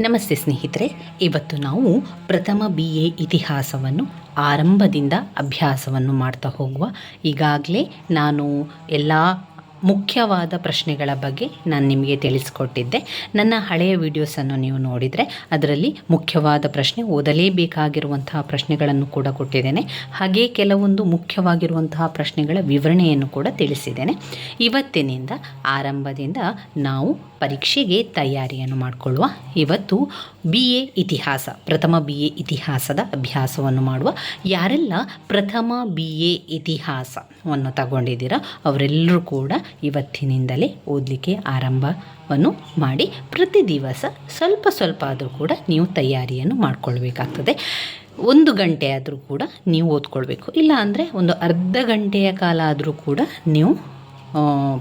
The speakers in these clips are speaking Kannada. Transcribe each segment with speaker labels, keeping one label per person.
Speaker 1: ನಮಸ್ತೆ ಸ್ನೇಹಿತರೆ, ಇವತ್ತು ನಾವು ಪ್ರಥಮ ಬಿ ಎ ಇತಿಹಾಸವನ್ನು, ಆರಂಭದಿಂದ ಅಭ್ಯಾಸವನ್ನು ಮಾಡ್ತಾ ಹೋಗುವ. ಈಗಾಗಲೇ ನಾನು ಎಲ್ಲ ಮುಖ್ಯವಾದ ಪ್ರಶ್ನೆಗಳ ಬಗ್ಗೆ ನಾನು ನಿಮಗೆ ತಿಳಿಸ್ಕೊಟ್ಟಿದ್ದೆ. ನನ್ನ ಹಳೆಯ ವಿಡಿಯೋಸನ್ನು ನೀವು ನೋಡಿದರೆ ಅದರಲ್ಲಿ ಮುಖ್ಯವಾದ ಪ್ರಶ್ನೆ ಓದಲೇಬೇಕಾಗಿರುವಂತಹ ಪ್ರಶ್ನೆಗಳನ್ನು ಕೂಡ ಕೊಟ್ಟಿದ್ದೇನೆ. ಹಾಗೆ ಕೆಲವೊಂದು ಮುಖ್ಯವಾಗಿರುವಂತಹ ಪ್ರಶ್ನೆಗಳ ವಿವರಣೆಯನ್ನು ಕೂಡ ತಿಳಿಸಿದ್ದೇನೆ. ಇವತ್ತಿನಿಂದ ಆರಂಭದಿಂದ ನಾವು ಪರೀಕ್ಷೆಗೆ ತಯಾರಿಯನ್ನು ಮಾಡಿಕೊಳ್ಳುವ. ಇವತ್ತು ಬಿ ಎ ಇತಿಹಾಸ, ಪ್ರಥಮ ಬಿ ಎ ಇತಿಹಾಸದ ಅಭ್ಯಾಸವನ್ನು ಮಾಡುವ. ಯಾರೆಲ್ಲ ಪ್ರಥಮ ಬಿ ಎ ಇತಿಹಾಸವನ್ನು ತಗೊಂಡಿದ್ದೀರಾ ಅವರೆಲ್ಲರೂ ಕೂಡ ಇವತ್ತಿನಿಂದಲೇ ಓದಲಿಕ್ಕೆ ಆರಂಭವನ್ನು ಮಾಡಿ ಪ್ರತಿ ದಿವಸ ಸ್ವಲ್ಪ ಸ್ವಲ್ಪ ಆದರೂ ಕೂಡ ನೀವು ತಯಾರಿಯನ್ನು ಮಾಡಿಕೊಳ್ಬೇಕಾಗ್ತದೆ. ಒಂದು ಗಂಟೆ ಆದರೂ ಕೂಡ ನೀವು ಓದ್ಕೊಳ್ಬೇಕು. ಇಲ್ಲ ಅಂದರೆ ಒಂದು ಅರ್ಧ ಗಂಟೆಯ ಕಾಲ ಆದರೂ ಕೂಡ ನೀವು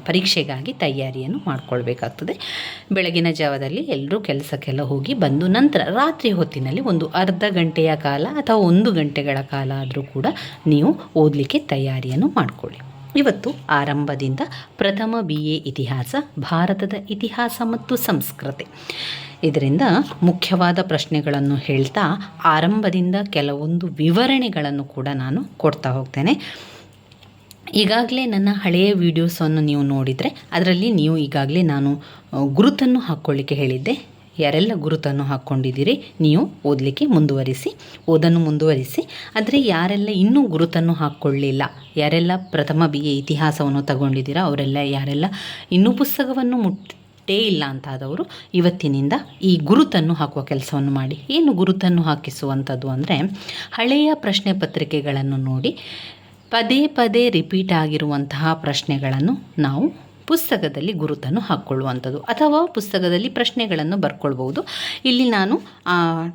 Speaker 1: ಪರೀಕ್ಷೆಗಾಗಿ ತಯಾರಿಯನ್ನು ಮಾಡಿಕೊಳ್ಬೇಕಾಗ್ತದೆ. ಬೆಳಗಿನ ಜಾವದಲ್ಲಿ ಎಲ್ಲರೂ ಕೆಲಸಕ್ಕೆಲ್ಲ ಹೋಗಿ ಬಂದು ನಂತರ ರಾತ್ರಿ ಹೊತ್ತಿನಲ್ಲಿ ಒಂದು ಅರ್ಧ ಗಂಟೆಯ ಕಾಲ ಅಥವಾ ಒಂದು ಗಂಟೆಗಳ ಕಾಲ ಆದರೂ ಕೂಡ ನೀವು ಓದಲಿಕ್ಕೆ ತಯಾರಿಯನ್ನು ಮಾಡಿಕೊಳ್ಳಿ. ಇವತ್ತು ಆರಂಭದಿಂದ ಪ್ರಥಮ ಬಿ ಎ ಇತಿಹಾಸ, ಭಾರತದ ಇತಿಹಾಸ ಮತ್ತು ಸಂಸ್ಕೃತಿ. ಇದರಿಂದ ಮುಖ್ಯವಾದ ಪ್ರಶ್ನೆಗಳನ್ನು ಹೇಳ್ತಾ ಆರಂಭದಿಂದ ಕೆಲವೊಂದು ವಿವರಣೆಗಳನ್ನು ಕೂಡ ನಾನು ಕೊಡ್ತಾ ಹೋಗ್ತೇನೆ. ಈಗಾಗಲೇ ನನ್ನ ಹಳೆಯ ವಿಡಿಯೋಸನ್ನು ನೀವು ನೋಡಿದರೆ ಅದರಲ್ಲಿ ನೀವು ಈಗಾಗಲೇ ನಾನು ಗುರುತನ್ನು ಹಾಕ್ಕೊಳ್ಳಿಕ್ಕೆ ಹೇಳಿದ್ದೆ. ಯಾರೆಲ್ಲ ಗುರುತನ್ನು ಹಾಕ್ಕೊಂಡಿದ್ದೀರಿ ನೀವು ಓದಲಿಕ್ಕೆ ಮುಂದುವರಿಸಿ, ಓದನ್ನು ಮುಂದುವರಿಸಿ. ಆದರೆ ಯಾರೆಲ್ಲ ಇನ್ನೂ ಗುರುತನ್ನು ಹಾಕ್ಕೊಳ್ಳಿಲ್ಲ, ಯಾರೆಲ್ಲ ಪ್ರಥಮ ಬಿ ಎ ಇತಿಹಾಸವನ್ನು ತಗೊಂಡಿದ್ದೀರಾ, ಅವರೆಲ್ಲ ಯಾರೆಲ್ಲ ಇನ್ನೂ ಪುಸ್ತಕವನ್ನು ಮುಟ್ಟೇ ಇಲ್ಲ ಅಂತಾದವರು, ಇವತ್ತಿನಿಂದ ಈ ಗುರುತನ್ನು ಹಾಕುವ ಕೆಲಸವನ್ನು ಮಾಡಿ. ಏನು ಗುರುತನ್ನು ಹಾಕಿಸುವಂಥದ್ದು ಅಂದರೆ, ಹಳೆಯ ಪ್ರಶ್ನೆ ಪತ್ರಿಕೆಗಳನ್ನು ನೋಡಿ, ಪದೇ ಪದೇ ರಿಪೀಟ್ ಆಗಿರುವಂತಹ ಪ್ರಶ್ನೆಗಳನ್ನು ನಾವು ಪುಸ್ತಕದಲ್ಲಿ ಗುರುತನ್ನು ಹಾಕ್ಕೊಳ್ಳುವಂಥದ್ದು ಅಥವಾ ಪುಸ್ತಕದಲ್ಲಿ ಪ್ರಶ್ನೆಗಳನ್ನು ಬರ್ಕೊಳ್ಬೋದು ಇಲ್ಲಿ ನಾನು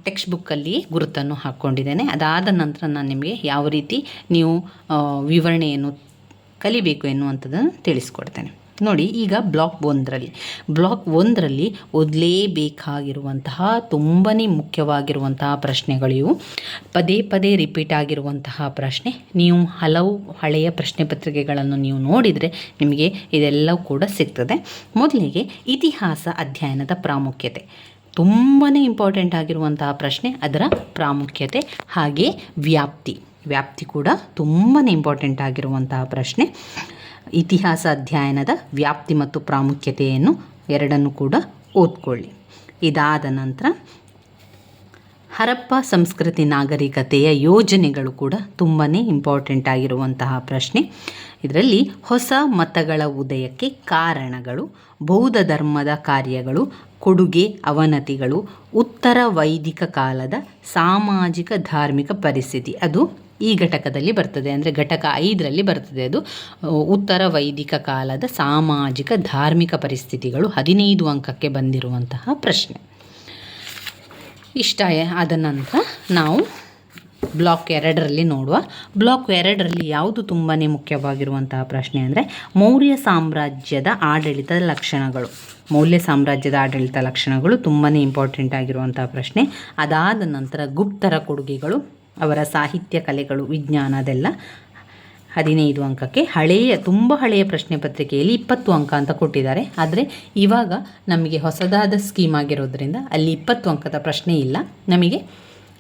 Speaker 1: ಟೆಕ್ಸ್ಟ್ ಬುಕ್ಕಲ್ಲಿ ಗುರುತನ್ನು ಹಾಕ್ಕೊಂಡಿದ್ದೇನೆ. ಅದಾದ ನಂತರ ನಾನು ನಿಮಗೆ ಯಾವ ರೀತಿ ನೀವು ವಿವರಣೆಯನ್ನು ಕಲಿಬೇಕು ಎನ್ನುವಂಥದ್ದನ್ನು ತಿಳಿಸ್ಕೊಡ್ತೇನೆ. ನೋಡಿ, ಈಗ ಬ್ಲಾಕ್ ಒಂದರಲ್ಲಿ. ಬ್ಲಾಕ್ ಒಂದರಲ್ಲಿ ಓದಲೇಬೇಕಾಗಿರುವಂತಹ ತುಂಬಾ ಮುಖ್ಯವಾಗಿರುವಂತಹ ಪ್ರಶ್ನೆಗಳಿವು ಪದೇ ಪದೇ ರಿಪೀಟ್ ಆಗಿರುವಂತಹ ಪ್ರಶ್ನೆ. ನೀವು ಹಲವು ಹಳೆಯ ಪ್ರಶ್ನೆ ಪತ್ರಿಕೆಗಳನ್ನು ನೀವು ನೋಡಿದರೆ ನಿಮಗೆ ಇದೆಲ್ಲವೂ ಕೂಡ ಸಿಗ್ತದೆ. ಮೊದಲಿಗೆ ಇತಿಹಾಸ ಅಧ್ಯಯನದ ಪ್ರಾಮುಖ್ಯತೆ. ತುಂಬಾ ಇಂಪಾರ್ಟೆಂಟ್ ಆಗಿರುವಂತಹ ಪ್ರಶ್ನೆ, ಅದರ ಪ್ರಾಮುಖ್ಯತೆ ಹಾಗೆ ವ್ಯಾಪ್ತಿ. ವ್ಯಾಪ್ತಿ ಕೂಡ ತುಂಬಾ ಇಂಪಾರ್ಟೆಂಟ್ ಆಗಿರುವಂತಹ ಪ್ರಶ್ನೆ. ಇತಿಹಾಸ ಅಧ್ಯಯನದ ವ್ಯಾಪ್ತಿ ಮತ್ತು ಪ್ರಾಮುಖ್ಯತೆಯನ್ನು ಎರಡನ್ನು ಕೂಡ ಓದ್ಕೊಳ್ಳಿ. ಇದಾದ ನಂತರ ಹರಪ್ಪ ಸಂಸ್ಕೃತಿ ನಾಗರಿಕತೆಯ ಯೋಜನೆಗಳು ಕೂಡ ತುಂಬಾ ಇಂಪಾರ್ಟೆಂಟ್ ಆಗಿರುವಂತಹ ಪ್ರಶ್ನೆ. ಇದರಲ್ಲಿ ಹೊಸ ಮತಗಳ ಉದಯಕ್ಕೆ ಕಾರಣಗಳು, ಬೌದ್ಧ ಧರ್ಮದ ಕಾರ್ಯಗಳು, ಕೊಡುಗೆ ಅವನತಿಗಳು, ಉತ್ತರ ವೈದಿಕ ಕಾಲದ ಸಾಮಾಜಿಕ ಧಾರ್ಮಿಕ ಪರಿಸ್ಥಿತಿ, ಅದು ಈ ಘಟಕದಲ್ಲಿ ಬರ್ತದೆ. ಅಂದರೆ ಘಟಕ ಐದರಲ್ಲಿ ಬರ್ತದೆ ಅದು. ಉತ್ತರ ವೈದಿಕ ಕಾಲದ ಸಾಮಾಜಿಕ ಧಾರ್ಮಿಕ ಪರಿಸ್ಥಿತಿಗಳು ಹದಿನೈದು ಅಂಕಕ್ಕೆ ಬಂದಿರುವಂತಹ ಪ್ರಶ್ನೆ. ಇಷ್ಟ ಆದ ನಂತರ ನಾವು ಬ್ಲಾಕ್ ಎರಡರಲ್ಲಿ ನೋಡುವ. ಬ್ಲಾಕ್ ಎರಡರಲ್ಲಿ ಯಾವುದು ತುಂಬಾ ಮುಖ್ಯವಾಗಿರುವಂತಹ ಪ್ರಶ್ನೆ ಅಂದರೆ ಮೌರ್ಯ ಸಾಮ್ರಾಜ್ಯದ ಆಡಳಿತದ ಲಕ್ಷಣಗಳು. ಮೌಲ್ಯ ಸಾಮ್ರಾಜ್ಯದ ಆಡಳಿತ ಲಕ್ಷಣಗಳು ತುಂಬಾ ಇಂಪಾರ್ಟೆಂಟ್ ಆಗಿರುವಂತಹ ಪ್ರಶ್ನೆ. ಅದಾದ ನಂತರ ಗುಪ್ತರ ಕೊಡುಗೆಗಳು. ಅವರ ಸಾಹಿತ್ಯ ಕಲೆಗಳು, ವಿಜ್ಞಾನ ಅದೆಲ್ಲ ಹದಿನೈದು ಅಂಕಕ್ಕೆ ಹಳೆಯ, ತುಂಬ ಹಳೆಯ ಪ್ರಶ್ನೆ ಪತ್ರಿಕೆಯಲ್ಲಿ ಇಪ್ಪತ್ತು ಅಂಕ ಅಂತ ಕೊಟ್ಟಿದ್ದಾರೆ. ಆದರೆ ಇವಾಗ ನಮಗೆ ಹೊಸದಾದ ಸ್ಕೀಮ್ ಆಗಿರೋದ್ರಿಂದ ಅಲ್ಲಿ ಇಪ್ಪತ್ತು ಅಂಕದ ಪ್ರಶ್ನೆ ಇಲ್ಲ. ನಮಗೆ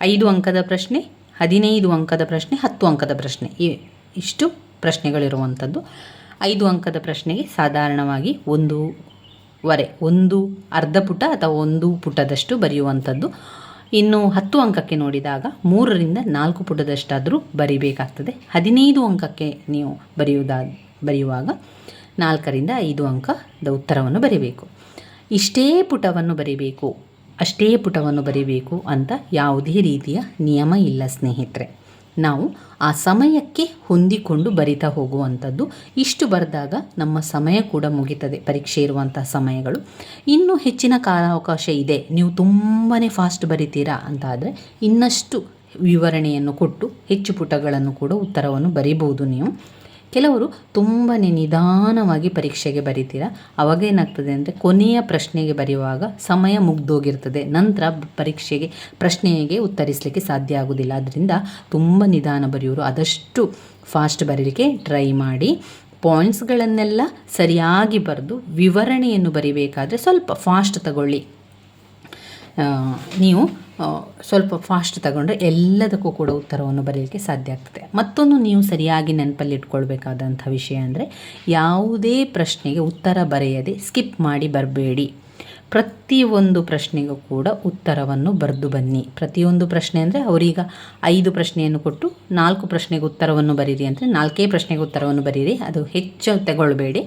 Speaker 1: ಐದು ಅಂಕದ ಪ್ರಶ್ನೆ, ಹದಿನೈದು ಅಂಕದ ಪ್ರಶ್ನೆ, ಹತ್ತು ಅಂಕದ ಪ್ರಶ್ನೆ ಇಷ್ಟು ಪ್ರಶ್ನೆಗಳಿರುವಂಥದ್ದು. ಐದು ಅಂಕದ ಪ್ರಶ್ನೆಗೆ ಸಾಧಾರಣವಾಗಿ ಒಂದೂವರೆ, ಒಂದು ಅರ್ಧ ಪುಟ ಅಥವಾ ಒಂದು ಪುಟದಷ್ಟು ಬರೆಯುವಂಥದ್ದು. ಇನ್ನು ಹತ್ತು ಅಂಕಕ್ಕೆ ನೋಡಿದಾಗ ಮೂರರಿಂದ ನಾಲ್ಕು ಪುಟದಷ್ಟಾದರೂ ಬರಿಬೇಕಾಗ್ತದೆ. ಹದಿನೈದು ಅಂಕಕ್ಕೆ ನೀವು ಬರೆಯುವುದಾ, ಬರೆಯುವಾಗ ನಾಲ್ಕರಿಂದ ಐದು ಅಂಕದ ಉತ್ತರವನ್ನು ಬರೀಬೇಕು. ಇಷ್ಟೇ ಪುಟವನ್ನು ಬರೀಬೇಕು, ಅಷ್ಟೇ ಪುಟವನ್ನು ಬರೀಬೇಕು ಅಂತ ಯಾವುದೇ ರೀತಿಯ ನಿಯಮ ಇಲ್ಲ ಸ್ನೇಹಿತರೆ. ನಾವು ಆ ಸಮಯಕ್ಕೆ ಹೊಂದಿಕೊಂಡು ಬರಿತಾ ಹೋಗುವಂಥದ್ದು. ಇಷ್ಟು ಬರೆದಾಗ ನಮ್ಮ ಸಮಯ ಕೂಡ ಮುಗಿತದೆ, ಪರೀಕ್ಷೆ ಇರುವಂಥ ಸಮಯಗಳು. ಇನ್ನೂ ಹೆಚ್ಚಿನ ಕಾಲಾವಕಾಶ ಇದೆ. ನೀವು ತುಂಬಾ ಫಾಸ್ಟ್ ಬರಿತೀರಾ ಅಂತ ಆದರೆ ಇನ್ನಷ್ಟು ವಿವರಣೆಯನ್ನು ಕೊಟ್ಟು, ಹೆಚ್ಚು ಪುಟಗಳನ್ನು ಕೂಡ ಉತ್ತರವನ್ನು ಬರೀಬಹುದು ನೀವು. ಕೆಲವರು ತುಂಬಾ ನಿಧಾನವಾಗಿ ಪರೀಕ್ಷೆಗೆ ಬರೀತೀರಾ. ಅವಾಗ ಏನಾಗ್ತದೆ ಅಂದರೆ ಕೊನೆಯ ಪ್ರಶ್ನೆಗೆ ಬರೆಯುವಾಗ ಸಮಯ ಮುಗ್ದೋಗಿರ್ತದೆ. ನಂತರ ಪರೀಕ್ಷೆಗೆ, ಪ್ರಶ್ನೆಗೆ ಉತ್ತರಿಸಲಿಕ್ಕೆ ಸಾಧ್ಯ ಆಗೋದಿಲ್ಲ. ಅದರಿಂದ ತುಂಬ ನಿಧಾನ ಬರೆಯೋರು ಆದಷ್ಟು ಫಾಸ್ಟ್ ಬರೀಲಿಕ್ಕೆ ಟ್ರೈ ಮಾಡಿ. ಪಾಯಿಂಟ್ಸ್ಗಳನ್ನೆಲ್ಲ ಸರಿಯಾಗಿ ಬರೆದು ವಿವರಣೆಯನ್ನು ಬರಿಬೇಕಾದ್ರೆ ಸ್ವಲ್ಪ ಫಾಸ್ಟ್ ತಗೊಳ್ಳಿ. ನೀವು ಸ್ವಲ್ಪ ಫಾಸ್ಟ್ ತಗೊಂಡ್ರೆ ಎಲ್ಲದಕ್ಕೂ ಕೂಡ ಉತ್ತರವನ್ನು ಬರೆಯಲಿಕ್ಕೆ ಸಾಧ್ಯ ಆಗ್ತದೆ. ಮತ್ತೊಂದು ನೀವು ಸರಿಯಾಗಿ ನೆನಪಲ್ಲಿ ಇಟ್ಕೊಳ್ಬೇಕಾದಂಥ ವಿಷಯ ಅಂದರೆ ಯಾವುದೇ ಪ್ರಶ್ನೆಗೆ ಉತ್ತರ ಬರೆಯದೆ ಸ್ಕಿಪ್ ಮಾಡಿ ಬರಬೇಡಿ. ಪ್ರತಿಯೊಂದು ಪ್ರಶ್ನೆಗೂ ಕೂಡ ಉತ್ತರವನ್ನು ಬರೆದು ಬನ್ನಿ. ಪ್ರತಿಯೊಂದು ಪ್ರಶ್ನೆ ಅಂದರೆ ಅವರೀಗ ಐದು ಪ್ರಶ್ನೆಯನ್ನು ಕೊಟ್ಟು ನಾಲ್ಕು ಪ್ರಶ್ನೆಗೆ ಉತ್ತರವನ್ನು ಬರೀರಿ ಅಂದರೆ ನಾಲ್ಕೇ ಪ್ರಶ್ನೆಗೆ ಉತ್ತರವನ್ನು ಬರೀರಿ. ಅದು ಹೆಚ್ಚು ತಗೊಳ್ಬೇಡಿ.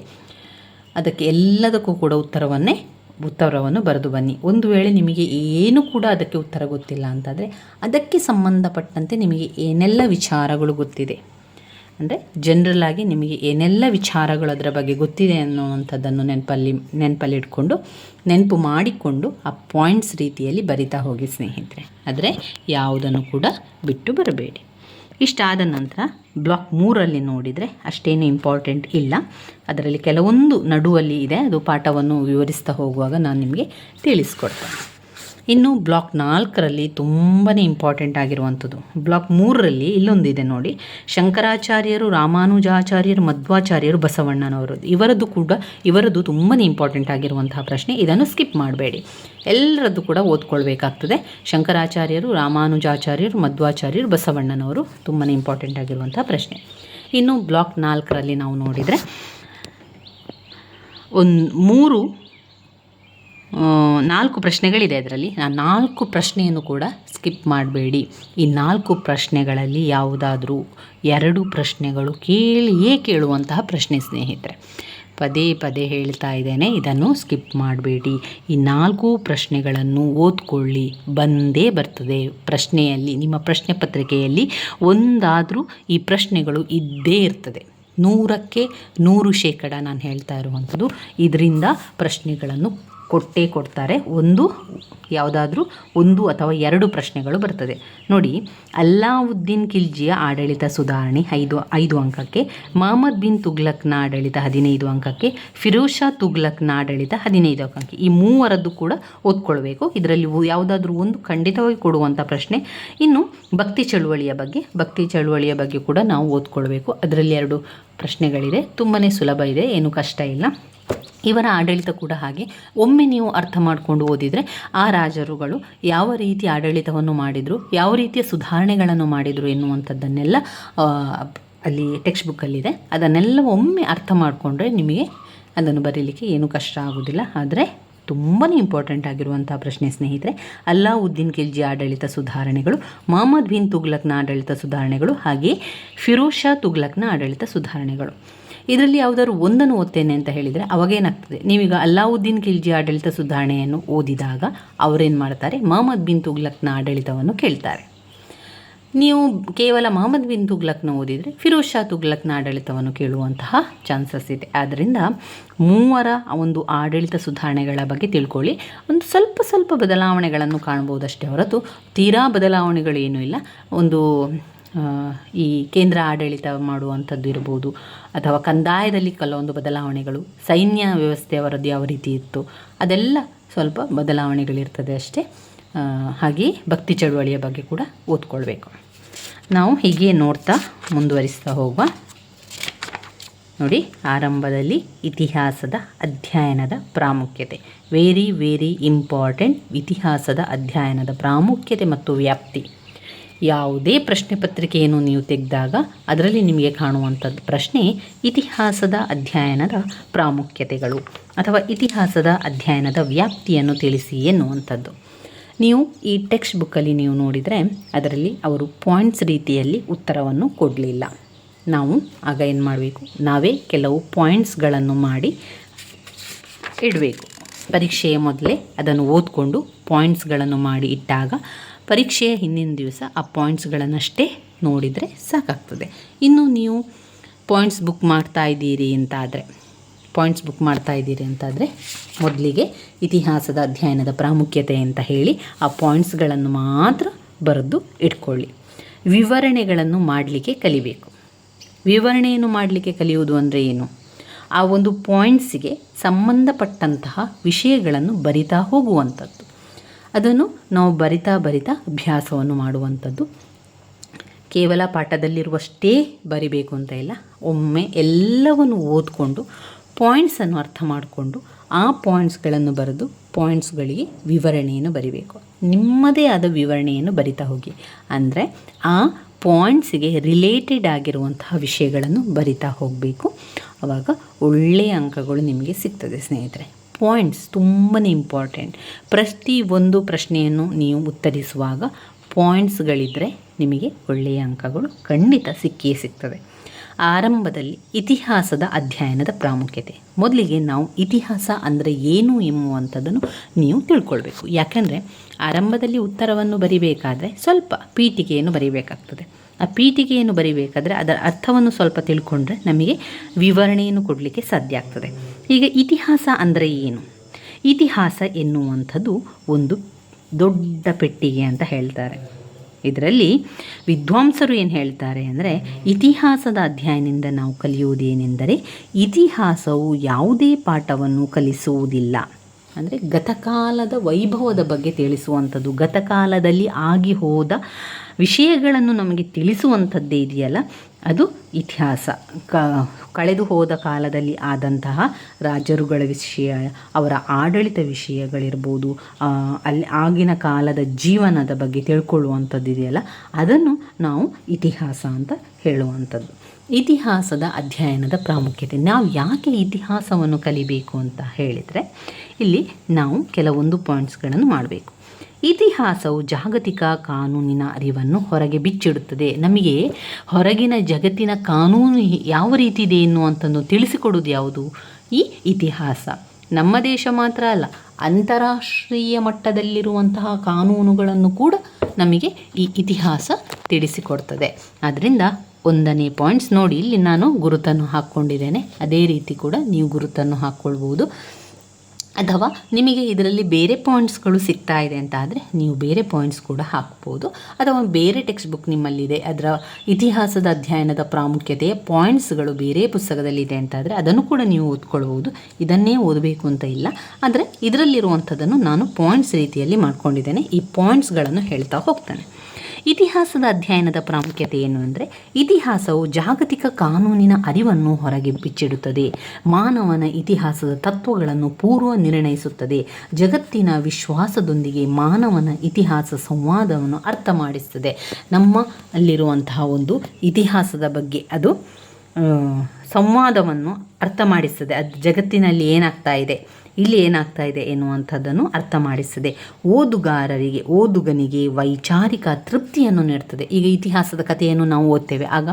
Speaker 1: ಅದಕ್ಕೆ ಎಲ್ಲದಕ್ಕೂ ಕೂಡ ಉತ್ತರವನ್ನೇ ಉತ್ತರವನ್ನು ಬರೆದು ಬನ್ನಿ. ಒಂದು ವೇಳೆ ನಿಮಗೆ ಏನು ಕೂಡ ಅದಕ್ಕೆ ಉತ್ತರ ಗೊತ್ತಿಲ್ಲ ಅಂತಂದರೆ ಅದಕ್ಕೆ ಸಂಬಂಧಪಟ್ಟಂತೆ ನಿಮಗೆ ಏನೆಲ್ಲ ವಿಚಾರಗಳು ಗೊತ್ತಿದೆ? ಅಂದರೆ ಜನರಲ್ ಆಗಿ ನಿಮಗೆ ಏನೆಲ್ಲ ವಿಚಾರಗಳು ಅದರ ಬಗ್ಗೆ ಗೊತ್ತಿದೆ ಅನ್ನೋವಂಥದ್ದನ್ನು ನೆನಪಲ್ಲಿ ನೆನಪಲ್ಲಿ ಇಟ್ಕೊಂಡು, ನೆನಪು ಮಾಡಿಕೊಂಡು ಆ ಪಾಯಿಂಟ್ಸ್ ರೀತಿಯಲ್ಲಿ ಬರಿತಾ ಹೋಗಿ ಸ್ನೇಹಿತರೆ. ಆದರೆ ಯಾವುದನ್ನು ಕೂಡ ಬಿಟ್ಟು ಬರಬೇಡಿ. ಇಷ್ಟಾದ ನಂತರ ಬ್ಲಾಕ್ ಮೂರಲ್ಲಿ ನೋಡಿದರೆ ಅಷ್ಟೇನು ಇಂಪಾರ್ಟೆಂಟ್ ಇಲ್ಲ. ಅದರಲ್ಲಿ ಕೆಲವೊಂದು ನಡುವಲ್ಲಿ ಇದೆ. ಅದು ಪಾಠವನ್ನು ವಿವರಿಸ್ತಾ ಹೋಗುವಾಗ ನಾನು ನಿಮಗೆ ತಿಳಿಸ್ಕೊಡ್ತೇನೆ. ಇನ್ನು ಬ್ಲಾಕ್ ನಾಲ್ಕರಲ್ಲಿ ತುಂಬಾ ಇಂಪಾರ್ಟೆಂಟ್ ಆಗಿರುವಂಥದ್ದು. ಬ್ಲಾಕ್ ಮೂರರಲ್ಲಿ ಇಲ್ಲೊಂದಿದೆ ನೋಡಿ. ಶಂಕರಾಚಾರ್ಯರು, ರಾಮಾನುಜಾಚಾರ್ಯರು, ಮಧ್ವಾಚಾರ್ಯರು ಬಸವಣ್ಣನವರು ಇವರದ್ದು ಕೂಡ, ಇವರದ್ದು ತುಂಬಾ ಇಂಪಾರ್ಟೆಂಟ್ ಆಗಿರುವಂತಹ ಪ್ರಶ್ನೆ. ಇದನ್ನು ಸ್ಕಿಪ್ ಮಾಡಬೇಡಿ. ಎಲ್ಲರದ್ದು ಕೂಡ ಓದ್ಕೊಳ್ಬೇಕಾಗ್ತದೆ. ಶಂಕರಾಚಾರ್ಯರು, ರಾಮಾನುಜಾಚಾರ್ಯರು, ಮಧ್ವಾಚಾರ್ಯರು, ಬಸವಣ್ಣನವರು ತುಂಬಾ ಇಂಪಾರ್ಟೆಂಟ್ ಆಗಿರುವಂಥ ಪ್ರಶ್ನೆ. ಇನ್ನು ಬ್ಲಾಕ್ ನಾಲ್ಕರಲ್ಲಿ ನಾವು ನೋಡಿದರೆ, ಒಂದು ಮೂರು ನಾಲ್ಕು ಪ್ರಶ್ನೆಗಳಿದೆ ಅದರಲ್ಲಿ. ನಾನು ನಾಲ್ಕು ಪ್ರಶ್ನೆಯನ್ನು ಕೂಡ ಸ್ಕಿಪ್ ಮಾಡಬೇಡಿ. ಈ ನಾಲ್ಕು ಪ್ರಶ್ನೆಗಳಲ್ಲಿ ಯಾವುದಾದ್ರೂ ಎರಡು ಪ್ರಶ್ನೆಗಳು ಕೇಳಿಯೇ ಕೇಳುವಂತಹ ಪ್ರಶ್ನೆ ಸ್ನೇಹಿತರೆ. ಪದೇ ಪದೇ ಹೇಳ್ತಾ ಇದ್ದೇನೆ, ಇದನ್ನು ಸ್ಕಿಪ್ ಮಾಡಬೇಡಿ. ಈ ನಾಲ್ಕು ಪ್ರಶ್ನೆಗಳನ್ನು ಓದ್ಕೊಳ್ಳಿ, ಬಂದೇ ಬರ್ತದೆ. ಪ್ರಶ್ನೆಯಲ್ಲಿ, ನಿಮ್ಮ ಪ್ರಶ್ನೆ ಪತ್ರಿಕೆಯಲ್ಲಿ ಒಂದಾದರೂ ಈ ಪ್ರಶ್ನೆಗಳು ಇದ್ದೇ ಇರ್ತದೆ. ನೂರಕ್ಕೆ ನೂರು ಶೇಕಡ ನಾನು ಹೇಳ್ತಾ ಇರುವಂಥದ್ದು. ಇದರಿಂದ ಪ್ರಶ್ನೆಗಳನ್ನು ಕೊಟ್ಟೇ ಕೊಡ್ತಾರೆ. ಒಂದು ಯಾವುದಾದ್ರೂ ಒಂದು ಅಥವಾ ಎರಡು ಪ್ರಶ್ನೆಗಳು ಬರ್ತದೆ. ನೋಡಿ, ಅಲ್ಲಾವುದ್ದೀನ್ ಖಿಲ್ಜಿಯ ಆಡಳಿತ ಸುಧಾರಣೆ ಐದು ಐದು ಅಂಕಕ್ಕೆ ಮಹಮ್ಮದ್ ಬಿನ್ ತುಗ್ಲಕ್ನ ಆಡಳಿತ ಹದಿನೈದು ಅಂಕಕ್ಕೆ, ಫಿರೋಜ್ ಶಾ ತುಗ್ಲಕ್ನ ಆಡಳಿತ ಹದಿನೈದು ಅಂಕಕ್ಕೆ. ಈ ಮೂವರದ್ದು ಕೂಡ ಓದ್ಕೊಳ್ಬೇಕು ಇದರಲ್ಲಿ ಯಾವುದಾದ್ರೂ ಒಂದು ಖಂಡಿತವಾಗಿ ಕೊಡುವಂಥ ಪ್ರಶ್ನೆ. ಇನ್ನು ಭಕ್ತಿ ಚಳುವಳಿಯ ಬಗ್ಗೆ, ಭಕ್ತಿ ಚಳುವಳಿಯ ಬಗ್ಗೆ ಕೂಡ ನಾವು ಓದ್ಕೊಳ್ಬೇಕು ಅದರಲ್ಲಿ ಎರಡು ಪ್ರಶ್ನೆಗಳಿದೆ ತುಂಬಾ ಸುಲಭ ಇದೆ, ಏನು ಕಷ್ಟ ಇಲ್ಲ. ಇವರ ಆಡಳಿತ ಕೂಡ ಹಾಗೆ. ಒಮ್ಮೆ ನೀವು ಅರ್ಥ ಮಾಡಿಕೊಂಡು ಓದಿದರೆ ಆ ರಾಜರುಗಳು ಯಾವ ರೀತಿ ಆಡಳಿತವನ್ನು ಮಾಡಿದರು, ಯಾವ ರೀತಿಯ ಸುಧಾರಣೆಗಳನ್ನು ಮಾಡಿದರು ಎನ್ನುವಂಥದ್ದನ್ನೆಲ್ಲ ಅಲ್ಲಿ ಟೆಕ್ಸ್ಟ್ ಬುಕ್ಕಲ್ಲಿದೆ ಅದನ್ನೆಲ್ಲ ಒಮ್ಮೆ ಅರ್ಥ ಮಾಡಿಕೊಂಡ್ರೆ ನಿಮಗೆ ಅದನ್ನು ಬರೀಲಿಕ್ಕೆ ಏನೂ ಕಷ್ಟ ಆಗೋದಿಲ್ಲ ಆದರೆ ತುಂಬಾ ಇಂಪಾರ್ಟೆಂಟ್ ಆಗಿರುವಂಥ ಪ್ರಶ್ನೆ ಸ್ನೇಹಿತರೆ, ಅಲ್ಲಾವುದ್ದೀನ್ ಖಿಲ್ಜಿ ಆಡಳಿತ ಸುಧಾರಣೆಗಳು ಮೊಹಮ್ಮದ್ ಬಿನ್ ತುಗ್ಲಕ್ನ ಆಡಳಿತ ಸುಧಾರಣೆಗಳು ಹಾಗೆಯೇ ಫಿರೋಜ್ ಶಾ ತುಗ್ಲಕ್ನ ಆಡಳಿತ ಸುಧಾರಣೆಗಳು. ಇದರಲ್ಲಿ ಯಾವುದಾದ್ರು ಒಂದನ್ನು ಓದ್ತೇನೆ ಅಂತ ಹೇಳಿದರೆ ಅವಾಗೇನಾಗ್ತದೆ. ನೀವೀಗ ಅಲ್ಲಾವುದ್ದೀನ್ ಖಿಲ್ಜಿ ಆಡಳಿತ ಸುಧಾರಣೆಯನ್ನು ಓದಿದಾಗ ಅವರೇನು ಮಾಡ್ತಾರೆ? ಮೊಹಮ್ಮದ್ ಬಿನ್ ತುಗ್ಲಕ್ನ ಆಡಳಿತವನ್ನು ಕೇಳ್ತಾರೆ. ನೀವು ಕೇವಲ ಮೊಹಮ್ಮದ್ ಬಿನ್ ತುಗ್ಲಕ್ನ ಓದಿದರೆ ಫಿರೋಜ್ ಶಾ ತುಗ್ಲಕ್ನ ಆಡಳಿತವನ್ನು ಕೇಳುವಂತಹ ಚಾನ್ಸಸ್ ಇದೆ. ಆದ್ದರಿಂದ ಮೂವರ ಒಂದು ಆಡಳಿತ ಸುಧಾರಣೆಗಳ ಬಗ್ಗೆ ತಿಳ್ಕೊಳ್ಳಿ. ಒಂದು ಸ್ವಲ್ಪ ಸ್ವಲ್ಪ ಬದಲಾವಣೆಗಳನ್ನು ಕಾಣ್ಬೋದಷ್ಟೇ ಹೊರತು ತೀರಾ ಬದಲಾವಣೆಗಳು ಏನೂ ಇಲ್ಲ. ಒಂದು ಈ ಕೇಂದ್ರ ಆಡಳಿತ ಮಾಡುವಂಥದ್ದು ಇರ್ಬೋದು. ಅಥವಾ ಕಂದಾಯದಲ್ಲಿ ಕೆಲವೊಂದು ಬದಲಾವಣೆಗಳು, ಸೈನ್ಯ ವ್ಯವಸ್ಥೆ ಅವರದ್ದು ಯಾವ ರೀತಿ ಇತ್ತು, ಅದೆಲ್ಲ ಸ್ವಲ್ಪ ಬದಲಾವಣೆಗಳಿರ್ತದೆ ಅಷ್ಟೇ. ಹಾಗೆ ಭಕ್ತಿ ಚಳುವಳಿಯ ಬಗ್ಗೆ ಕೂಡ ಓದ್ಕೊಳ್ಬೇಕು. ನಾವು ಹೀಗೆ ನೋಡ್ತಾ ಮುಂದುವರಿಸ್ತಾ ಹೋಗುವ. ನೋಡಿ, ಆರಂಭದಲ್ಲಿ ಇತಿಹಾಸದ ಅಧ್ಯಯನದ ಪ್ರಾಮುಖ್ಯತೆ. ವೆರಿ ವೆರಿ ಇಂಪಾರ್ಟೆಂಟ್ ಇತಿಹಾಸದ ಅಧ್ಯಯನದ ಪ್ರಾಮುಖ್ಯತೆ ಮತ್ತು ವ್ಯಾಪ್ತಿ. ಯಾವುದೇ ಪ್ರಶ್ನೆ ಪತ್ರಿಕೆಯನ್ನು ನೀವು ತೆಗೆದಾಗ ಅದರಲ್ಲಿ ನಿಮಗೆ ಕಾಣುವಂಥದ್ದು ಪ್ರಶ್ನೆ ಇತಿಹಾಸದ ಅಧ್ಯಯನದ ಪ್ರಾಮುಖ್ಯತೆಗಳು ಅಥವಾ ಇತಿಹಾಸದ ಅಧ್ಯಯನದ ವ್ಯಾಪ್ತಿಯನ್ನು ತಿಳಿಸಿ ಎನ್ನುವಂಥದ್ದು. ನೀವು ಈ ಟೆಕ್ಸ್ಟ್ ಬುಕ್ಕಲ್ಲಿ ನೀವು ನೋಡಿದರೆ ಅದರಲ್ಲಿ ಅವರು ಪಾಯಿಂಟ್ಸ್ ರೀತಿಯಲ್ಲಿ ಉತ್ತರವನ್ನು ಕೊಡಲಿಲ್ಲ. ನಾವು ಆಗ ಏನು ಮಾಡಬೇಕು? ನಾವೇ ಕೆಲವು ಪಾಯಿಂಟ್ಸ್ಗಳನ್ನು ಮಾಡಿ ಇಡಬೇಕು. ಪರೀಕ್ಷೆಯ ಮೊದಲೇ ಅದನ್ನು ಓದಿಕೊಂಡು ಪಾಯಿಂಟ್ಸ್ಗಳನ್ನು ಮಾಡಿ ಇಟ್ಟಾಗ ಪರೀಕ್ಷೆಯ ಹಿಂದಿನ ದಿವಸ ಆ ಪಾಯಿಂಟ್ಸ್ಗಳನ್ನಷ್ಟೇ ನೋಡಿದರೆ ಸಾಕಾಗ್ತದೆ. ಇನ್ನು ನೀವು ಪಾಯಿಂಟ್ಸ್ ಬುಕ್ ಮಾಡ್ತಾ ಇದ್ದೀರಿ ಅಂತಾದರೆ, ಪಾಯಿಂಟ್ಸ್ ಬುಕ್ ಮಾಡ್ತಾ ಇದ್ದೀರಿ ಅಂತಾದರೆ ಮೊದಲಿಗೆ ಇತಿಹಾಸದ ಅಧ್ಯಯನದ ಪ್ರಾಮುಖ್ಯತೆ ಅಂತ ಹೇಳಿ ಆ ಪಾಯಿಂಟ್ಸ್ಗಳನ್ನು ಮಾತ್ರ ಬರೆದು ಇಟ್ಕೊಳ್ಳಿ. ವಿವರಣೆಗಳನ್ನು ಮಾಡಲಿಕ್ಕೆ ಕಲಿಬೇಕು. ವಿವರಣೆಯನ್ನು ಮಾಡಲಿಕ್ಕೆ ಕಲಿಯುವುದು ಅಂದರೆ ಏನು? ಆ ಒಂದು ಪಾಯಿಂಟ್ಸಿಗೆ ಸಂಬಂಧಪಟ್ಟಂತಹ ವಿಷಯಗಳನ್ನು ಬರಿತಾ ಹೋಗುವಂಥದ್ದು. ಅದನ್ನು ನಾವು ಬರಿತಾ ಬರಿತಾ ಅಭ್ಯಾಸವನ್ನು ಮಾಡುವಂಥದ್ದು. ಕೇವಲ ಪಾಠದಲ್ಲಿರುವಷ್ಟೇ ಬರಿಬೇಕು ಅಂತ ಇಲ್ಲ. ಒಮ್ಮೆ ಎಲ್ಲವನ್ನು ಓದಿಕೊಂಡು ಪಾಯಿಂಟ್ಸನ್ನು ಅರ್ಥ ಮಾಡಿಕೊಂಡು ಆ ಪಾಯಿಂಟ್ಸ್ಗಳನ್ನು ಬರೆದು ಪಾಯಿಂಟ್ಸ್ಗಳಿಗೆ ವಿವರಣೆಯನ್ನು ಬರಿಬೇಕು. ನಿಮ್ಮದೇ ಆದ ವಿವರಣೆಯನ್ನು ಬರಿತಾ ಹೋಗಿ. ಅಂದರೆ ಆ ಪಾಯಿಂಟ್ಸಿಗೆ ರಿಲೇಟೆಡ್ ಆಗಿರುವಂತಹ ವಿಷಯಗಳನ್ನು ಬರಿತಾ ಹೋಗಬೇಕು. ಆವಾಗ ಒಳ್ಳೆಯ ಅಂಕಗಳು ನಿಮಗೆ ಸಿಗ್ತದೆ ಸ್ನೇಹಿತರೆ. ಪಾಯಿಂಟ್ಸ್ ತುಂಬಾ ಇಂಪಾರ್ಟೆಂಟ್ ಪ್ರತಿ ಒಂದು ಪ್ರಶ್ನೆಯನ್ನು ನೀವು ಉತ್ತರಿಸುವಾಗ ಪಾಯಿಂಟ್ಸ್ಗಳಿದ್ದರೆ ನಿಮಗೆ ಒಳ್ಳೆಯ ಅಂಕಗಳು ಖಂಡಿತ ಸಿಕ್ಕೇ ಸಿಗ್ತದೆ ಆರಂಭದಲ್ಲಿ ಇತಿಹಾಸದ ಅಧ್ಯಯನದ ಪ್ರಾಮುಖ್ಯತೆ. ಮೊದಲಿಗೆ ನಾವು ಇತಿಹಾಸ ಅಂದರೆ ಏನು ಎಂಬುವಂಥದ್ದನ್ನು ನೀವು ತಿಳ್ಕೊಳ್ಬೇಕು. ಯಾಕೆಂದರೆ ಆರಂಭದಲ್ಲಿ ಉತ್ತರವನ್ನು ಬರಿಬೇಕಾದರೆ ಸ್ವಲ್ಪ ಪೀಠಿಕೆಯನ್ನು ಬರಿಬೇಕಾಗ್ತದೆ. ಆ ಪೀಠಿಗೆಯನ್ನು ಬರಿಬೇಕಾದ್ರೆ ಅದರ ಅರ್ಥವನ್ನು ಸ್ವಲ್ಪ ತಿಳ್ಕೊಂಡ್ರೆ ನಮಗೆ ವಿವರಣೆಯನ್ನು ಕೊಡಲಿಕ್ಕೆ ಸಾಧ್ಯ ಆಗ್ತದೆ. ಈಗ ಇತಿಹಾಸ ಅಂದರೆ ಏನು? ಇತಿಹಾಸ ಎನ್ನುವಂಥದ್ದು ಒಂದು ದೊಡ್ಡ ಪೆಟ್ಟಿಗೆ ಅಂತ ಹೇಳ್ತಾರೆ. ಇದರಲ್ಲಿ ವಿದ್ವಾಂಸರು ಏನು ಹೇಳ್ತಾರೆ ಅಂದರೆ, ಇತಿಹಾಸದ ಅಧ್ಯಯನದಿಂದ ನಾವು ಕಲಿಯುವುದೇನೆಂದರೆ, ಇತಿಹಾಸವು ಯಾವುದೇ ಪಾಠವನ್ನು ಕಲಿಸುವುದಿಲ್ಲ. ಅಂದರೆ ಗತಕಾಲದ ವೈಭವದ ಬಗ್ಗೆ ತಿಳಿಸುವಂಥದ್ದು. ಗತಕಾಲದಲ್ಲಿ ಆಗಿ ಹೋದ ವಿಷಯಗಳನ್ನು ನಮಗೆ ತಿಳಿಸುವಂಥದ್ದೇ ಇದೆಯಲ್ಲ? ಅದು ಇತಿಹಾಸ. ಕ, ಕಳೆದು ಹೋದ ಕಾಲದಲ್ಲಿ ಆದಂತಹ ರಾಜರುಗಳ ವಿಷಯ, ಅವರ ಆಡಳಿತ ವಿಷಯಗಳಿರ್ಬೋದು ಅಲ್ಲಿ ಆಗಿನ ಕಾಲದ ಜೀವನದ ಬಗ್ಗೆ ತಿಳ್ಕೊಳ್ಳುವಂಥದ್ದು ಇದೆಯಲ್ಲ ಅದನ್ನು ನಾವು ಇತಿಹಾಸ ಅಂತ ಹೇಳುವಂಥದ್ದು. ಇತಿಹಾಸದ ಅಧ್ಯಯನದ ಪ್ರಾಮುಖ್ಯತೆ. ನಾವು ಯಾಕೆ ಇತಿಹಾಸವನ್ನು ಕಲಿಬೇಕು ಅಂತ ಹೇಳಿದರೆ, ಇಲ್ಲಿ ನಾವು ಕೆಲವೊಂದು ಪಾಯಿಂಟ್ಸ್ಗಳನ್ನು ಮಾಡಬೇಕು. ಇತಿಹಾಸವು ಜಾಗತಿಕ ಕಾನೂನಿನ ಅರಿವನ್ನು ಹೊರಗೆ ಬಿಚ್ಚಿಡುತ್ತದೆ. ನಮಗೆ ಹೊರಗಿನ ಜಗತ್ತಿನ ಕಾನೂನು ಯಾವ ರೀತಿ ಇದೆ ಎನ್ನುವಂಥದ್ದು ತಿಳಿಸಿಕೊಡುವುದು ಯಾವುದು? ಈ ಇತಿಹಾಸ. ನಮ್ಮ ದೇಶ ಮಾತ್ರ ಅಲ್ಲ, ಅಂತಾರಾಷ್ಟ್ರೀಯ ಮಟ್ಟದಲ್ಲಿರುವಂತಹ ಕಾನೂನುಗಳನ್ನು ಕೂಡ ನಮಗೆ ಈ ಇತಿಹಾಸ ತಿಳಿಸಿಕೊಡ್ತದೆ. ಆದ್ದರಿಂದ ಒಂದನೇ ಪಾಯಿಂಟ್ಸ್ ನೋಡಿ, ಇಲ್ಲಿ ನಾನು ಗುರುತನ್ನು ಹಾಕ್ಕೊಂಡಿದ್ದೇನೆ. ಅದೇ ರೀತಿ ಕೂಡ ನೀವು ಗುರುತನ್ನು ಹಾಕ್ಕೊಳ್ಬೋದು ಅಥವಾ ನಿಮಗೆ ಇದರಲ್ಲಿ ಬೇರೆ ಪಾಯಿಂಟ್ಸ್ಗಳು ಸಿಗ್ತಾ ಇದೆ ಅಂತ ಆದರೆ ನೀವು ಬೇರೆ ಪಾಯಿಂಟ್ಸ್ ಕೂಡ ಹಾಕ್ಬೋದು. ಅಥವಾ ಬೇರೆ ಟೆಕ್ಸ್ಟ್ ಬುಕ್ ನಿಮ್ಮಲ್ಲಿದೆ. ಅದರ ಇತಿಹಾಸದ ಅಧ್ಯಯನದ ಪ್ರಾಮುಖ್ಯತೆಯ ಪಾಯಿಂಟ್ಸ್ಗಳು ಬೇರೆ ಪುಸ್ತಕದಲ್ಲಿದೆ ಅಂತ ಆದರೆ ಅದನ್ನು ಕೂಡ ನೀವು ಓದ್ಕೊಳ್ಬೋದು ಇದನ್ನೇ ಓದಬೇಕು ಅಂತ ಇಲ್ಲ. ಆದರೆ ಇದರಲ್ಲಿರುವಂಥದ್ದನ್ನು ನಾನು ಪಾಯಿಂಟ್ಸ್ ರೀತಿಯಲ್ಲಿ ಮಾಡ್ಕೊಂಡಿದ್ದೇನೆ. ಈ ಪಾಯಿಂಟ್ಸ್ಗಳನ್ನು ಹೇಳ್ತಾ ಹೋಗ್ತಾನೆ. ಇತಿಹಾಸದ ಅಧ್ಯಯನದ ಪ್ರಾಮುಖ್ಯತೆ ಏನು ಅಂದರೆ, ಇತಿಹಾಸವು ಜಾಗತಿಕ ಕಾನೂನಿನ ಅರಿವನ್ನು ಹೊರಗೆ ಬಿಚ್ಚಿಡುತ್ತದೆ. ಮಾನವನ ಇತಿಹಾಸದ ತತ್ವಗಳನ್ನು ಪೂರ್ವ ನಿರ್ಣಯಿಸುತ್ತದೆ. ಜಗತ್ತಿನ ವಿಶ್ವಾಸದೊಂದಿಗೆ ಮಾನವನ ಇತಿಹಾಸ ಸಂವಾದವನ್ನು ಅರ್ಥ ಮಾಡಿಸ್ತದೆ. ನಮ್ಮ ಅಲ್ಲಿರುವಂತಹ ಒಂದು ಇತಿಹಾಸದ ಬಗ್ಗೆ ಅದು ಸಂವಾದವನ್ನು ಅರ್ಥ ಮಾಡಿಸ್ತದೆ. ಅದು ಜಗತ್ತಿನಲ್ಲಿ ಏನಾಗ್ತಾ ಇದೆ? ಇಲ್ಲಿ ಏನಾಗ್ತಾ ಇದೆ ಎನ್ನುವಂಥದ್ದನ್ನು ಅರ್ಥ ಮಾಡಿಸ್ತದೆ ಓದುಗಾರರಿಗೆ, ಓದುಗನಿಗೆ ವೈಚಾರಿಕ ತೃಪ್ತಿಯನ್ನು ನೀಡ್ತದೆ. ಈಗ ಇತಿಹಾಸದ ಕಥೆಯನ್ನು ನಾವು ಓದ್ತೇವೆ. ಆಗ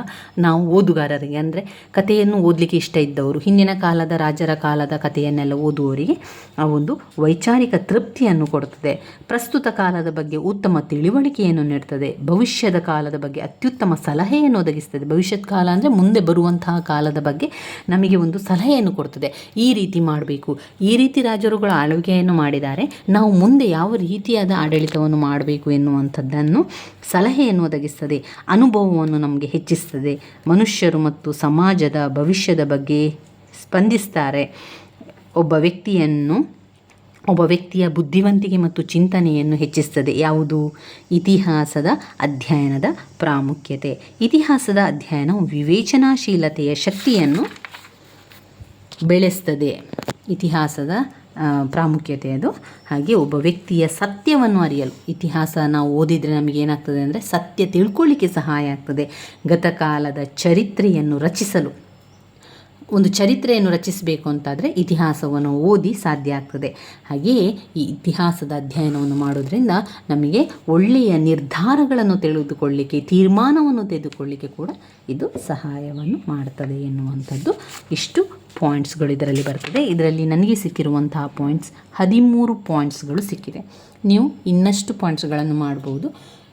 Speaker 1: ನಾವು ಓದುಗಾರರಿಗೆ ಅಂದರೆ ಕಥೆಯನ್ನು ಓದಲಿಕ್ಕೆ ಇಷ್ಟ ಇದ್ದವರು, ಹಿಂದಿನ ಕಾಲದ ರಾಜರ ಕಾಲದ ಕಥೆಯನ್ನೆಲ್ಲ ಓದುವವರಿಗೆ ಆ ಒಂದು ವೈಚಾರಿಕ ತೃಪ್ತಿಯನ್ನು ಕೊಡುತ್ತದೆ ಪ್ರಸ್ತುತ ಕಾಲದ ಬಗ್ಗೆ ಉತ್ತಮ ತಿಳುವಳಿಕೆಯನ್ನು ನೀಡ್ತದೆ. ಭವಿಷ್ಯದ ಕಾಲದ ಬಗ್ಗೆ ಅತ್ಯುತ್ತಮ ಸಲಹೆಯನ್ನು ಒದಗಿಸ್ತದೆ. ಭವಿಷ್ಯದ ಕಾಲ ಅಂದರೆ ಮುಂದೆ ಬರುವಂತಹ ಕಾಲದ ಬಗ್ಗೆ ನಮಗೆ ಒಂದು ಸಲಹೆಯನ್ನು ಕೊಡ್ತದೆ. ಈ ರೀತಿ ಮಾಡಬೇಕು, ಈ ರೀತಿ ರಾಜರುಗಳು ಆಳ್ವಿಕೆಯನ್ನು ಮಾಡಿದ್ದಾರೆ. ನಾವು ಮುಂದೆ ಯಾವ ರೀತಿಯಾದ ಆಡಳಿತವನ್ನು ಮಾಡಬೇಕು ಎನ್ನುವಂಥದ್ದನ್ನು ಸಲಹೆಯನ್ನು ಒದಗಿಸ್ತದೆ. ಅನುಭವವನ್ನು ನಮಗೆ ಹೆಚ್ಚಿಸ್ತದೆ. ಮನುಷ್ಯರು ಮತ್ತು ಸಮಾಜದ ಭವಿಷ್ಯದ ಬಗ್ಗೆ ಸ್ಪಂದಿಸ್ತಾರೆ. ಒಬ್ಬ ವ್ಯಕ್ತಿಯನ್ನು, ಒಬ್ಬ ವ್ಯಕ್ತಿಯ ಬುದ್ಧಿವಂತಿಕೆ ಮತ್ತು ಚಿಂತನೆಯನ್ನು ಹೆಚ್ಚಿಸ್ತದೆ. ಯಾವುದು? ಇತಿಹಾಸದ ಅಧ್ಯಯನದ ಪ್ರಾಮುಖ್ಯತೆ. ಇತಿಹಾಸದ ಅಧ್ಯಯನವು ವಿವೇಚನಾಶೀಲತೆಯ ಶಕ್ತಿಯನ್ನು ಬೆಳೆಸ್ತದೆ. ಇತಿಹಾಸದ ಪ್ರಾಮುಖ್ಯತೆ ಅದು. ಹಾಗೆ ಒಬ್ಬ ವ್ಯಕ್ತಿಯ ಸತ್ಯವನ್ನು ಅರಿಯಲು. ಇತಿಹಾಸ ನಾವು ಓದಿದರೆ ನಮಗೆ ಏನಾಗ್ತದೆ ಅಂದರೆ ಸತ್ಯ ತಿಳ್ಕೊಳ್ಳಿಕ್ಕೆ ಸಹಾಯ ಆಗ್ತದೆ. ಗತಕಾಲದ ಚರಿತ್ರೆಯನ್ನು ರಚಿಸಲು. ಒಂದು ಚರಿತ್ರೆಯನ್ನು ರಚಿಸಬೇಕು ಅಂತಾದರೆ ಇತಿಹಾಸವನ್ನು ಓದಿ ಸಾಧ್ಯ ಆಗ್ತದೆ. ಹಾಗೆಯೇ ಈ ಇತಿಹಾಸದ ಅಧ್ಯಯನವನ್ನು ಮಾಡೋದ್ರಿಂದ ನಮಗೆ ಒಳ್ಳೆಯ ನಿರ್ಧಾರಗಳನ್ನು ತಿಳಿದುಕೊಳ್ಳಿಕ್ಕೆ ತೀರ್ಮಾನವನ್ನು ತೆಗೆದುಕೊಳ್ಳಿಕ್ಕೆ ಕೂಡ ಇದು ಸಹಾಯವನ್ನು ಮಾಡ್ತದೆ ಎನ್ನುವಂಥದ್ದು ಇಷ್ಟು ಪಾಯಿಂಟ್ಸ್ಗಳು ಇದರಲ್ಲಿ ಬರ್ತದೆ. ಇದರಲ್ಲಿ ನನಗೆ ಸಿಕ್ಕಿರುವಂತಹ ಪಾಯಿಂಟ್ಸ್, ಹದಿಮೂರು ಪಾಯಿಂಟ್ಸ್ಗಳು ಸಿಕ್ಕಿದೆ. ನೀವು ಇನ್ನಷ್ಟು ಪಾಯಿಂಟ್ಸ್ಗಳನ್ನು ಮಾಡ್ಬೋದು.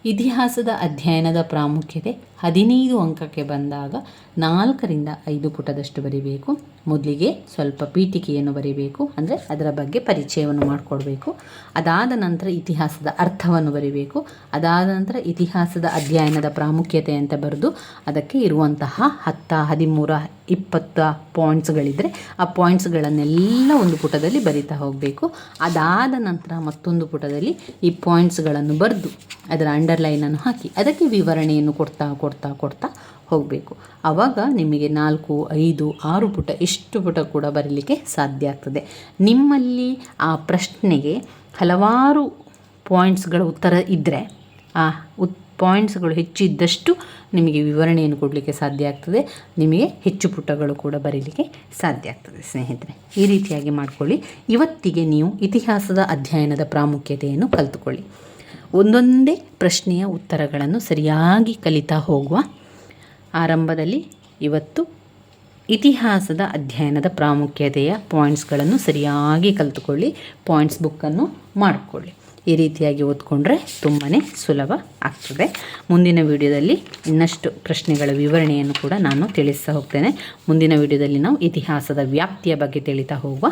Speaker 1: ಇತಿಹಾಸದ ಅಧ್ಯಯನದ ಪ್ರಾಮುಖ್ಯತೆ ಹದಿನೈದು ಅಂಕಕ್ಕೆ ಬಂದಾಗ ನಾಲ್ಕರಿಂದ ಐದು ಪುಟದಷ್ಟು ಬರಿಬೇಕು. ಮೊದಲಿಗೆ ಸ್ವಲ್ಪ ಪೀಠಿಕೆಯನ್ನು ಬರಿಬೇಕು, ಅಂದರೆ ಅದರ ಬಗ್ಗೆ ಪರಿಚಯವನ್ನು ಮಾಡಿಕೊಡ್ಬೇಕು. ಅದಾದ ನಂತರ ಇತಿಹಾಸದ ಅರ್ಥವನ್ನು ಬರಿಬೇಕು. ಅದಾದ ನಂತರ ಇತಿಹಾಸದ ಅಧ್ಯಯನದ ಪ್ರಾಮುಖ್ಯತೆ ಅಂತ ಬರೆದು ಅದಕ್ಕೆ ಇರುವಂತಹ ಹತ್ತ, ಹದಿಮೂರ, ಇಪ್ಪತ್ತ ಪಾಯಿಂಟ್ಸ್ಗಳಿದ್ದರೆ ಆ ಪಾಯಿಂಟ್ಸ್ಗಳನ್ನೆಲ್ಲ ಒಂದು ಪುಟದಲ್ಲಿ ಬರಿತಾ ಹೋಗಬೇಕು. ಅದಾದ ನಂತರ ಮತ್ತೊಂದು ಪುಟದಲ್ಲಿ ಈ ಪಾಯಿಂಟ್ಸ್ಗಳನ್ನು ಬರೆದು ಅದರ ಅಂಡರ್ಲೈನನ್ನು ಹಾಕಿ ಅದಕ್ಕೆ ವಿವರಣೆಯನ್ನು ಕೊಡ್ತಾ ಕೊಡ್ತಾ ಕೊಡ್ತಾ ಕೊಡ್ತಾ ಹೋಗಬೇಕು. ಆವಾಗ ನಿಮಗೆ ನಾಲ್ಕು, ಐದು, ಆರು ಪುಟ ಎಷ್ಟು ಪುಟ ಕೂಡ ಬರೀಲಿಕ್ಕೆ ಸಾಧ್ಯ ಆಗ್ತದೆ. ನಿಮ್ಮಲ್ಲಿ ಆ ಪ್ರಶ್ನೆಗೆ ಹಲವಾರು ಪಾಯಿಂಟ್ಸ್ಗಳ ಉತ್ತರ ಇದ್ದರೆ ಆ ಉತ್ ಪಾಯಿಂಟ್ಸ್ಗಳು ಹೆಚ್ಚಿದ್ದಷ್ಟು ನಿಮಗೆ ವಿವರಣೆಯನ್ನು ಕೊಡಲಿಕ್ಕೆ ಸಾಧ್ಯ ಆಗ್ತದೆ. ನಿಮಗೆ ಹೆಚ್ಚು ಪುಟಗಳು ಕೂಡ ಬರೀಲಿಕ್ಕೆ ಸಾಧ್ಯ ಆಗ್ತದೆ ಸ್ನೇಹಿತರೆ. ಈ ರೀತಿಯಾಗಿ ಮಾಡಿಕೊಳ್ಳಿ. ಇವತ್ತಿಗೆ ನೀವು ಇತಿಹಾಸದ ಅಧ್ಯಯನದ ಪ್ರಾಮುಖ್ಯತೆಯನ್ನು ಕಲಿತುಕೊಳ್ಳಿ. ಒಂದೊಂದೇ ಪ್ರಶ್ನೆಯ ಉತ್ತರಗಳನ್ನು ಸರಿಯಾಗಿ ಕಲಿತಾ ಹೋಗುವ ಆರಂಭದಲ್ಲಿ ಇವತ್ತು ಇತಿಹಾಸದ ಅಧ್ಯಯನದ ಪ್ರಾಮುಖ್ಯತೆಯ ಪಾಯಿಂಟ್ಸ್ಗಳನ್ನು ಸರಿಯಾಗಿ ಕಲಿತುಕೊಳ್ಳಿ, ಪಾಯಿಂಟ್ಸ್ ಬುಕ್ಕನ್ನು ಮಾಡಿಕೊಳ್ಳಿ. ಈ ರೀತಿಯಾಗಿ ಓದ್ಕೊಂಡ್ರೆ ತುಂಬಾ ಸುಲಭ ಆಗ್ತದೆ. ಮುಂದಿನ ವಿಡಿಯೋದಲ್ಲಿ ಇನ್ನಷ್ಟು ಪ್ರಶ್ನೆಗಳ ವಿವರಣೆಯನ್ನು ಕೂಡ ನಾನು ತಿಳಿಸ್ತಾ ಹೋಗ್ತೇನೆ. ಮುಂದಿನ ವಿಡಿಯೋದಲ್ಲಿ ನಾವು ಇತಿಹಾಸದ ವ್ಯಾಪ್ತಿಯ ಬಗ್ಗೆ ತಿಳಿತಾ ಹೋಗುವ